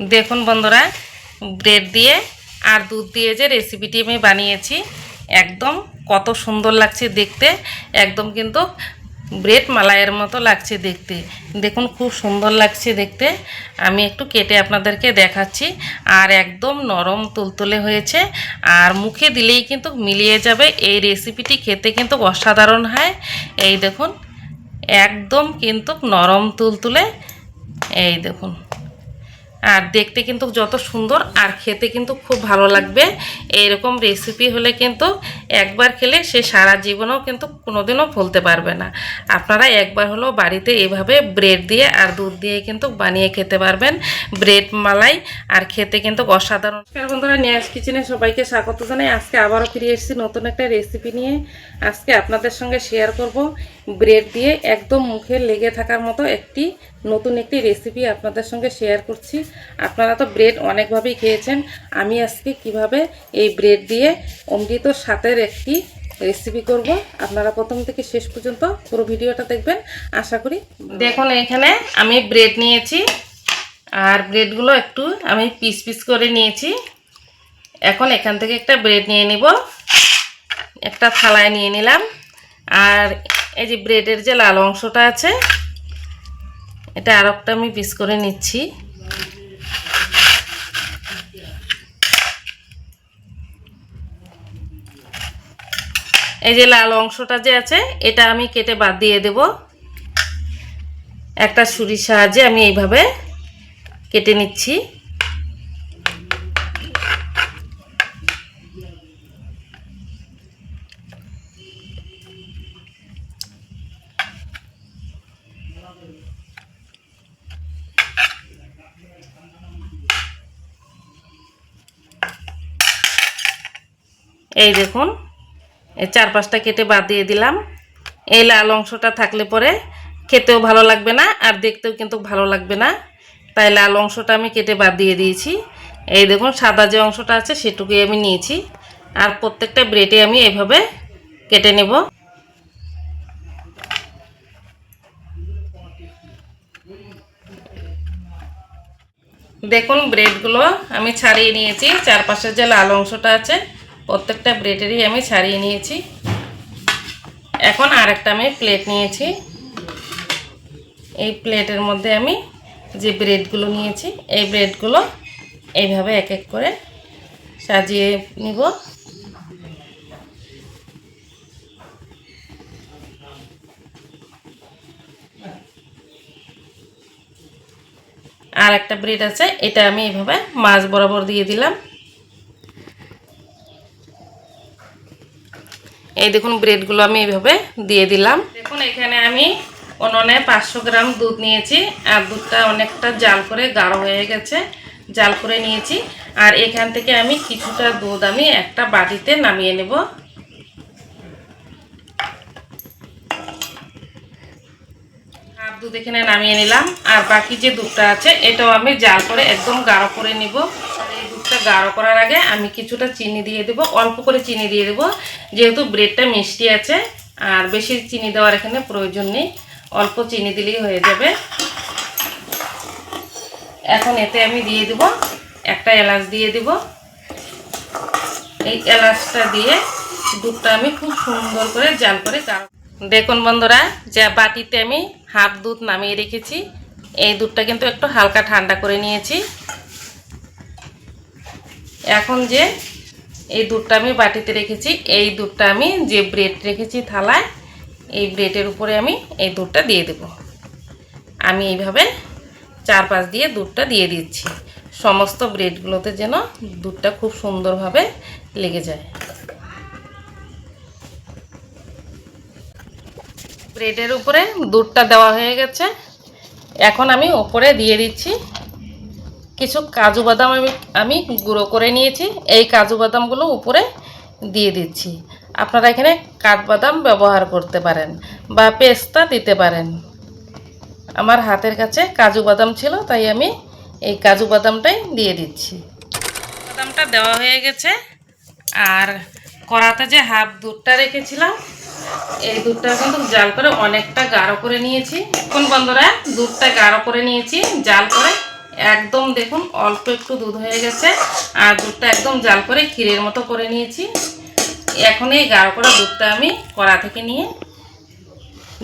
দেখুন বন্ধুরা, ব্রেড দিয়ে আর দুধ দিয়ে যে রেসিপিটি আমি বানিয়েছি, একদম কত সুন্দর লাগছে দেখতে, একদম কিন্তু ব্রেড মালাইয়ের মতো লাগছে দেখতে। দেখুন খুব সুন্দর লাগছে দেখতে। আমি একটু কেটে আপনাদেরকে দেখাচ্ছি, আর একদম নরম তুলতুলে হয়েছে, আর মুখে দিলেই কিন্তু মিলিয়ে যাবে। এই রেসিপিটি খেতে কিন্তু অসাধারণ হয়। এই দেখুন, একদম কিন্তু নরম তুলতুলে, এই দেখুন। আর দেখতে কিন্তু যত সুন্দর আর খেতে কিন্তু খুব ভালো লাগবে। এইরকম রেসিপি হলে কিন্তু একবার খেলে সে সারা জীবনেও কিন্তু কোনোদিনও ভুলতে পারবে না। আপনারা একবার হলো বাড়িতে এভাবে ব্রেড দিয়ে আর দুধ দিয়ে কিন্তু বানিয়ে খেতে পারবেন। ব্রেড মালাই আর খেতে কিন্তু অসাধারণ। বন্ধুরা নিয়াজ কিচেনে সবাইকে স্বাগত জানাই। আজকে আবারও ফিরে এসেছি নতুন একটা রেসিপি নিয়ে। আজকে আপনাদের সঙ্গে শেয়ার করব ব্রেড দিয়ে একদম মুখে লেগে থাকার মতো একটি নতুন একটি রেসিপি আপনাদের সঙ্গে শেয়ার করছি। আপনারা তো ব্রেড অনেকভাবেই খেয়েছেন। আমি আজকে কীভাবে এই ব্রেড দিয়ে অমৃত স্বাদের একটি রেসিপি করব, আপনারা প্রথম থেকে শেষ পর্যন্ত পুরো ভিডিওটা দেখবেন। আশা করি দেখুন এখানে আমি ব্রেড নিয়েছি, আর ব্রেডগুলো একটু আমি পিস পিস করে নিয়েছি। এখন এখান থেকে একটা ব্রেড নিয়ে নিব। একটা থালায় নিয়ে নিলাম। আর এই যে ব্রেডের যে লাল অংশটা আছে এটা আর একটা আমি পিস করে নিচ্ছি। এই যে লাল অংশটা যে আছে, এটা আমি কেটে বাদ দিয়ে দেব। একটা ছুরির সাহায্যে আমি এইভাবে কেটে নিচ্ছি। এই দেখুন চার পাঁচটা কেটে বাদ দিয়ে দিলাম। এই লাল অংশটা থাকলে পরে খেতেও ভালো লাগবে না, আর দেখতেও কিন্তু ভালো লাগবে না। তাই লাল অংশটা আমি কেটে বাদ দিয়ে দিয়েছি। এই দেখুন, সাদা যে অংশটা আছে সেটুকুই আমি নিয়েছি। আর প্রত্যেকটা ব্রেডে আমি এইভাবে কেটে নেব। দেখুন, ব্রেডগুলো আমি ছাড়িয়ে নিয়েছি। চারপাশের যে লাল অংশটা আছে প্রত্যেকটা ব্রেডেরই আমি ছাড়িয়ে নিয়েছি। এখন আরেকটা আমি প্লেট নিয়েছি। এই প্লেটের মধ্যে আমি যে ব্রেডগুলো নিয়েছি, এই ব্রেডগুলো এইভাবে এক এক করে সাজিয়ে নিব। আর একটা ব্রেড আছে, এটা আমি এইভাবে মাছ বরাবর দিয়ে দিলাম। এই দেখুন ব্রেডগুলো আমি এইভাবে দিয়ে দিলাম। দেখুন, এখানে আমি উনুনে পাঁচশো গ্রাম দুধ নিয়েছি, আর দুধটা অনেকটা জাল করে গাঢ় হয়ে গেছে, জাল করে নিয়েছি। আর এখান থেকে আমি কিছুটা দুধ আমি একটা বাটিতে নামিয়ে নেব। হাফ দুধ এখানে নামিয়ে নিলাম, আর বাকি যে দুধটা আছে, এটাও আমি জাল করে একদম গাঢ় করে নিব। গাঢ় করার আগে আমি কিছুটা চিনি দিয়ে দেবো। অল্প করে চিনি দিয়ে দেবো। যেহেতু ব্রেডটা মিষ্টি আছে, আর বেশি চিনি দেওয়ার এখানে প্রয়োজন নেই। অল্প চিনি দিলেই হয়ে যাবে। এখন এতে আমি দিয়ে দেব একটা এলাচ দিয়ে দেব। এই এলাচটা দিয়ে দুধটা আমি খুব সুন্দর করে জাল করে গাঢ় দেখুন বন্ধুরা, যা বাটিতে আমি হাফ দুধ নামিয়ে রেখেছি। এই দুধটা কিন্তু একটু হালকা ঠান্ডা করে নিয়েছি। এখন যে এই দুধটা আমি বাটিতে রেখেছি, এই দুধটা আমি যে ব্রেড রেখেছি থালায়, এই ব্রেডের উপরে আমি এই দুধটা দিয়ে দেব। আমি এইভাবে চার পাঁচ দিয়ে দুধটা দিয়ে দিচ্ছি। সমস্ত ব্রেডগুলোতে যেন দুধটা খুব সুন্দরভাবে লেগে যায়। ব্রেডের উপরে দুধটা দেওয়া হয়ে গেছে। এখন আমি ওপরে দিয়ে দিচ্ছি কিছু কাজু বাদাম আমি আমি গুঁড়ো করে নিয়েছি। এই কাজু বাদামগুলো উপরে দিয়ে দিচ্ছি। আপনারা এখানে কাঠবাদাম ব্যবহার করতে পারেন বা পেস্তা দিতে পারেন। আমার হাতের কাছে কাজু বাদাম ছিল, তাই আমি এই কাজু বাদামটাই দিয়ে দিচ্ছি। বাদামটা দেওয়া হয়ে গেছে। আর কড়াতে যে হাফ দুধটা রেখেছিলাম, এই দুধটা কিন্তু জাল করে অনেকটা গাঢ় করে নিয়েছি। এখন বন্ধুরা, দুধটা গাঢ় করে নিয়েছি, জাল করে একদম দেখুন, অল্প একটু দুধ হয়ে গেছে। আর দুধটা একদম জাল করে ক্ষীরের মতো করে নিয়েছি। এখন এই গাঢ় করা দুধটা আমি কড়া থেকে নিয়ে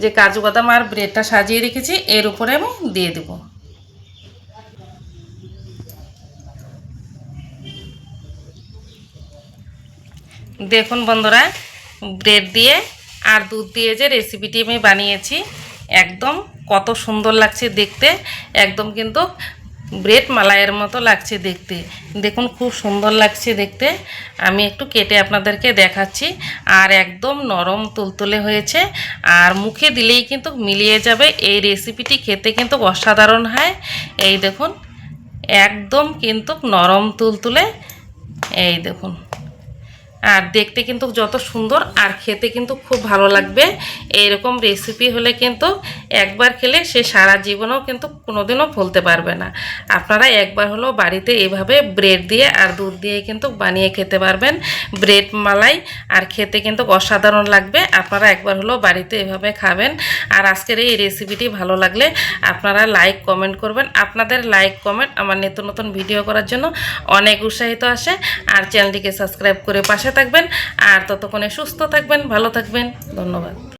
যে কাজু বাদাম আর ব্রেডটা সাজিয়ে রেখেছি, এর উপরে আমি দিয়ে দেবো। দেখুন বন্ধুরা, ব্রেড দিয়ে আর দুধ দিয়ে যে রেসিপিটি আমি বানিয়েছি, একদম কত সুন্দর লাগছে দেখতে। একদম কিন্তু ব্রেড মালাইয়ের মতো লাগছে দেখতে। দেখুন, খুব সুন্দর লাগছে দেখতে। আমি একটু কেটে আপনাদেরকে দেখাচ্ছি। আর একদম নরম তুলতুলে হয়েছে। আর মুখে দিলেই কিন্তু মিলিয়ে যাবে। এই রেসিপিটি খেতে কিন্তু অসাধারণ হয়। এই দেখুন, একদম কিন্তু নরম তুলতুলে। এই দেখুন। আর দেখতে কিন্তু যত সুন্দর, আর খেতে কিন্তু খুব ভালো লাগবে। এইরকম রেসিপি হলে কিন্তু একবার খেলে সে সারা জীবনেও কিন্তু কোনোদিনও ভুলতে পারবে না। আপনারা একবার হলেও বাড়িতে এভাবে ব্রেড দিয়ে আর দুধ দিয়ে কিন্তু বানিয়ে খেতে পারবেন। ব্রেড মালাই আর খেতে কিন্তু অসাধারণ লাগবে। আপনারা একবার হলেও বাড়িতে এভাবে খাবেন। আর আজকের এই রেসিপিটি ভালো লাগলে আপনারা লাইক কমেন্ট করবেন। আপনাদের লাইক কমেন্ট আমার নিত্য নতুন ভিডিও করার জন্য অনেক উৎসাহিত আসে। আর চ্যানেলটিকে সাবস্ক্রাইব করে পাশে থাকবেন। আর ততক্ষণে সুস্থ থাকবেন, ভালো থাকবেন। ধন্যবাদ।